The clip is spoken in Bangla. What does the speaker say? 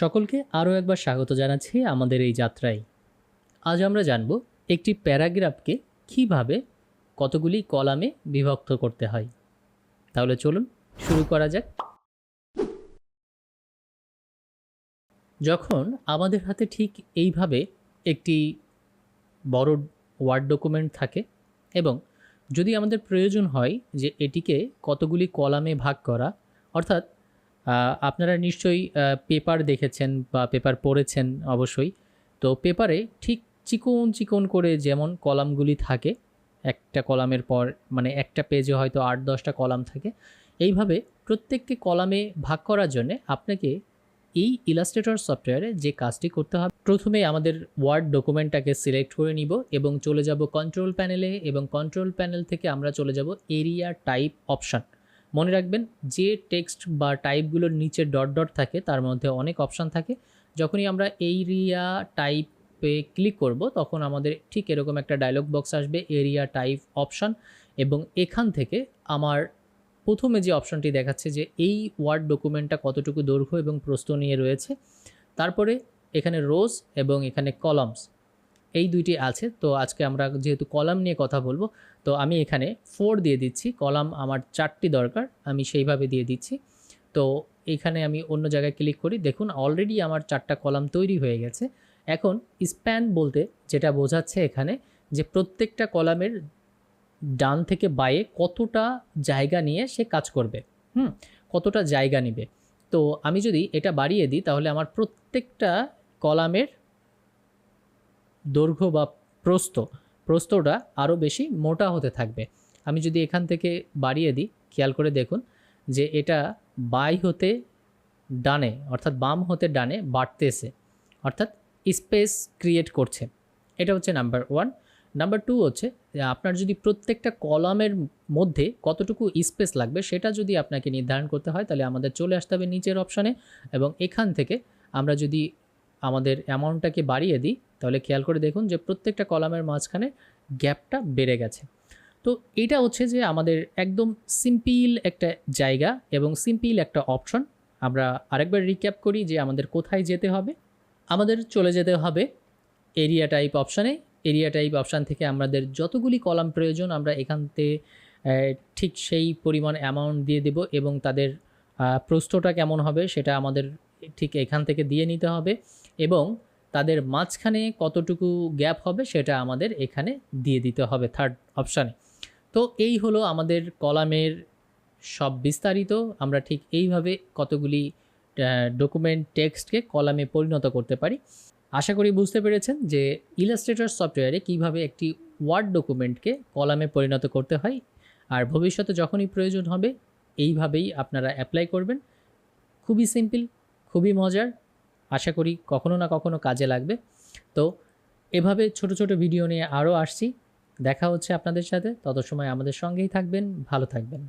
সকলকে আরও একবার স্বাগত জানাচ্ছি আমাদের এই যাত্রায়। আজ আমরা জানব একটি প্যারাগ্রাফকে কীভাবে কতগুলি কলামে বিভক্ত করতে হয়। তাহলে চলুন শুরু করা যাক। যখন আমাদের হাতে ঠিক এইভাবে একটি বড় ওয়ার্ড ডকুমেন্ট থাকে এবং যদি আমাদের প্রয়োজন হয় যে এটিকে কতগুলি কলামে ভাগ করা, অর্থাৎ আপনারা নিশ্চয়ই পেপার দেখেছেন বা পেপার পড়েছেন অবশ্যই। তো পেপারে ঠিক চিকন চিকন করে যেমন কলামগুলি থাকে, একটা কলামের পর মানে একটা পেজে হয়তো আট দশটা কলাম থাকে, এইভাবে প্রত্যেককে কলামে ভাগ করার জন্য আপনাকে এই ইলাস্ট্রেটর সফটওয়্যারে যে কাজটি করতে হবে, প্রথমে আমাদের ওয়ার্ড ডকুমেন্টটাকে সিলেক্ট করে নিব এবং চলে যাব কন্ট্রোল প্যানেলে এবং কন্ট্রোল প্যানেল থেকে আমরা চলে যাব এরিয়া টাইপ অপশান মনে রাখবেন, যে টেক্সট বা টাইপগুলোর নিচে ডট ডট থাকে, তার মধ্যে অনেক অপশান থাকে। যখনই আমরা এরিয়া টাইপে ক্লিক করব, তখন আমাদের ঠিক এরকম একটা ডায়লগ বক্স আসবে এরিয়া টাইপ অপশান এবং এখান থেকে আমার প্রথমে যে অপশনটি দেখাচ্ছে যে এই ওয়ার্ড ডকুমেন্টটা কতটুকু দৈর্ঘ্য এবং প্রস্থ নিয়ে রয়েছে, তারপরে এখানে রোজ এবং এখানে কলামস এই দুইটি আছে। তো আজকে আমরা যেহেতু কলাম নিয়ে কথা বলব, তো আমি এখানে ফোর দিয়ে দিচ্ছি। কলাম আমার চারটি দরকার, আমি সেইভাবে দিয়ে দিচ্ছি। তো এখানে আমি অন্য জায়গায় ক্লিক করি। দেখুন অলরেডি আমার চারটা কলাম তৈরি হয়ে গেছে। এখন স্প্যান বলতে যেটা বোঝাচ্ছে এখানে যে প্রত্যেকটা কলামের ডান থেকে বায়ে কতটা জায়গা নিয়ে সে কাজ করবে, হুম? কতটা জায়গা নেবে। তো আমি যদি এটা বাড়িয়ে দিই, তাহলে আমার প্রত্যেকটা কলামের দৈর্ঘ্য বা প্রস্থ, প্রস্থটা আরও বেশি মোটা হতে থাকবে। আমি যদি এখান থেকে বাড়িয়ে দিই, খেয়াল করে দেখুন যে এটা বাই হতে ডানে, অর্থাৎ বাম হতে ডানে বাড়তেছে, অর্থাৎ স্পেস ক্রিয়েট করছে। এটা হচ্ছে নাম্বার ওয়ান। নাম্বার টু হচ্ছে, আপনার যদি প্রত্যেকটা কলামের মধ্যে কতটুকু স্পেস লাগবে, সেটা যদি আপনাকে নির্ধারণ করতে হয়, তাহলে আমাদের চলে আসতে হবে নিচের অপশানে এবং এখান থেকে আমরা যদি আমাদের অ্যামাউন্টটাকে বাড়িয়ে দিই তাহলে খেয়াল করে দেখুন যে প্রত্যেকটা কলামের মাঝখানে গ্যাপটা বেড়ে গেছে। তো এটা হচ্ছে যে আমাদের একদম সিম্পল একটা জায়গা এবং সিম্পল একটা অপশন। আমরা আরেকবার রিক্যাপ করি যে আমাদের কোথায় যেতে হবে। আমাদের চলে যেতে হবে এরিয়া টাইপ অপশানে এরিয়া টাইপ অপশান থেকে আমাদের যতগুলি কলাম প্রয়োজন আমরা এখানতে ঠিক সেই পরিমাণ অ্যামাউন্ট দিয়ে দেব এবং তাদের প্রস্থটা কেমন হবে সেটা আমাদের ঠিক এখান থেকে দিয়ে নিতে হবে এবং তাদের মাঝখানে কতটুকু গ্যাপ হবে সেটা আমাদের এখানে দিয়ে দিতে হবে থার্ড অপশানে তো এই হলো আমাদের কলামের সব বিস্তারিত। আমরা ঠিক এইভাবে কতগুলি ডকুমেন্ট টেক্সটকে কলামে পরিণত করতে পারি। আশা করি বুঝতে পেরেছেন যে ইলাস্ট্রেটর সফটওয়্যারে কীভাবে একটি ওয়ার্ড ডকুমেন্টকে কলামে পরিণত করতে হয় আর ভবিষ্যতে যখনই প্রয়োজন হবে, এইভাবেই আপনারা অ্যাপ্লাই করবেন। খুবই সিম্পল খুবই মজার। আশা করি কখনো না কখনো কাজে লাগবে। তো এভাবে ছোট ছোট ভিডিও নিয়ে আরও আসছি। দেখা হচ্ছে আপনাদের সাথে। তত সময় আমাদের সঙ্গেই থাকবেন, ভালো থাকবেন।